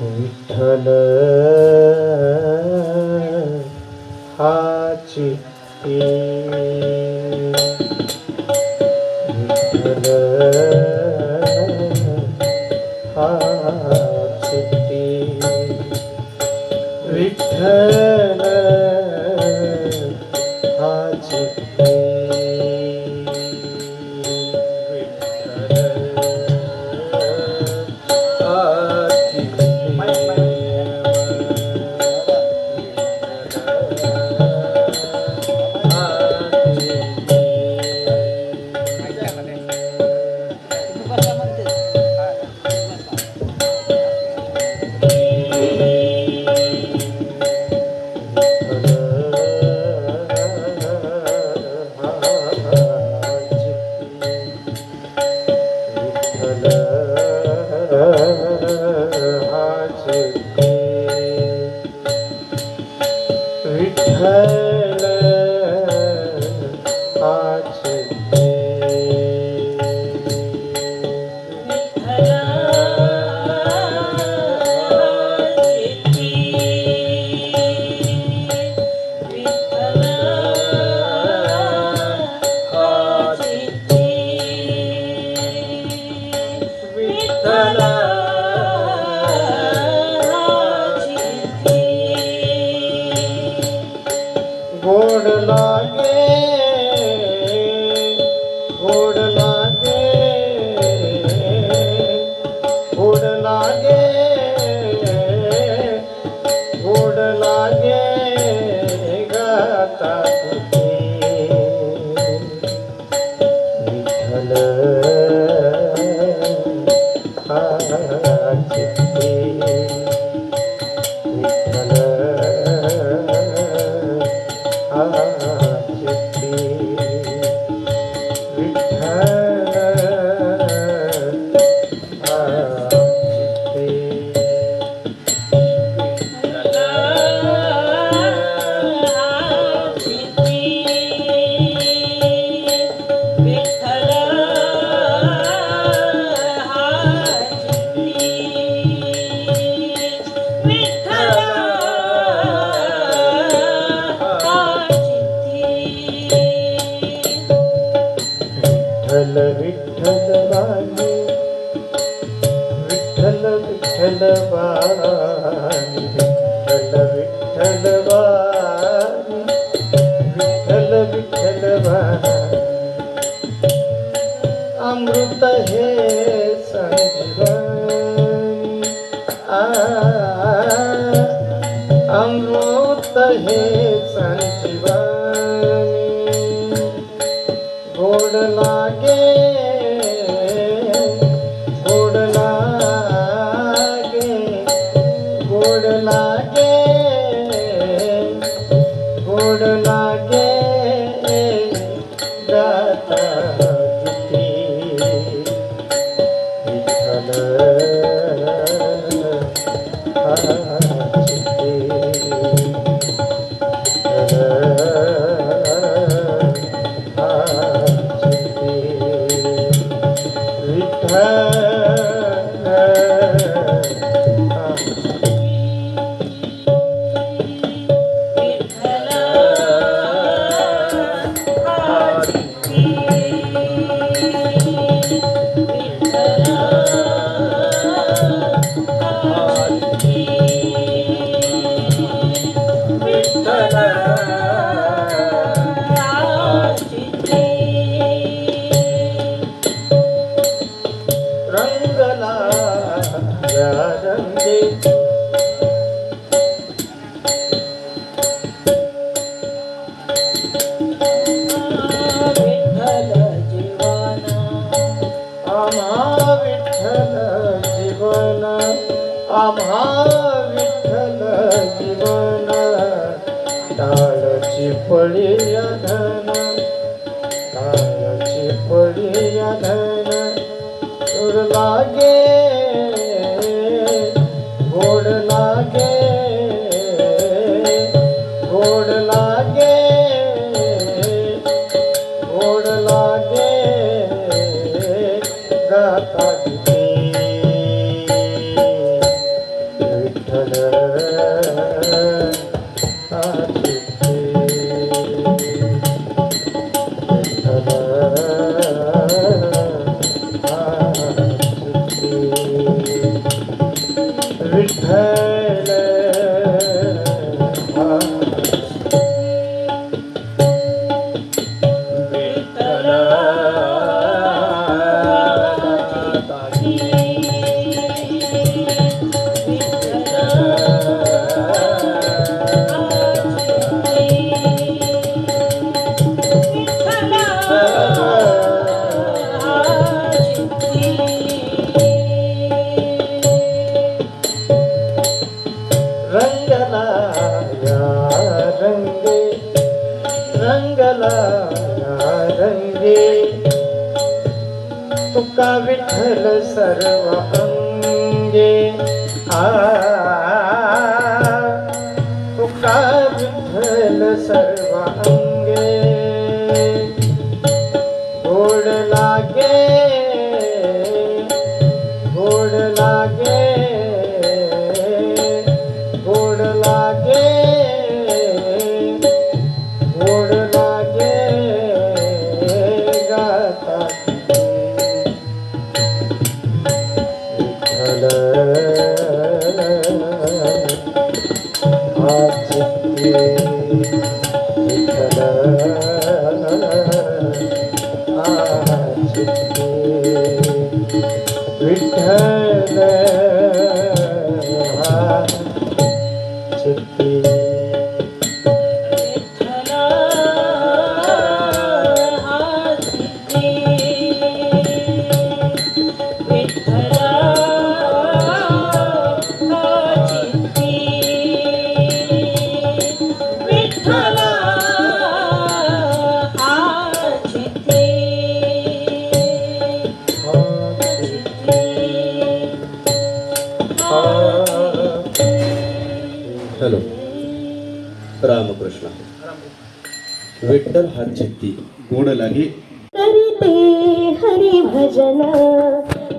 विठ्ठल हाची विठ्ठल हाची विठ्ठल. हाची गोड विठ्ठल विठ्ठल बाणी विठ्ठल विठ्ठल बाणी विठ्ठल विठ्ठल बाणी विठ्ठल विठ्ठल बाणी अमृत हे संजीवनी. आ अमृत हे संजीवनी. गोड आम्हा विठ्ठल जीवन आम्हा विठ्ठल जीवन. टाळची पळी धन टाळची पळी धन. सुर लागे गोड लागे गोड लागे. रंगे रंगला रंगे। तुका विठ्ठल सर्व अंगे आ हॅलो. रामकृष्ण. विठ्ठल हात चित्ती गोड लागे. करीते हरी भजन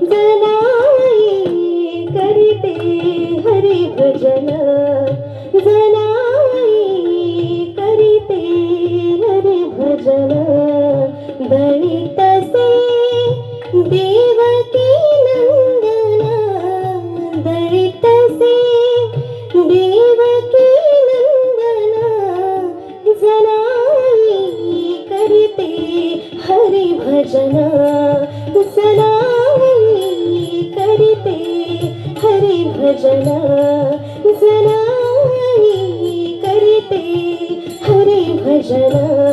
जनाई करीते हरी भजन जनाई करीते हरी भजन दळितसे देवकी भजन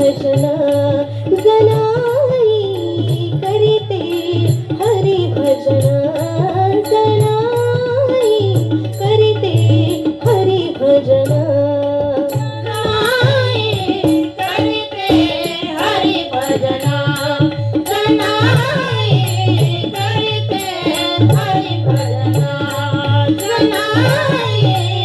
भजना जनाई करीते हरी भजना जनाई करीते हरी भजना। करते हरी भजन Janai Hari Janai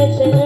Thank you.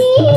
Yeah.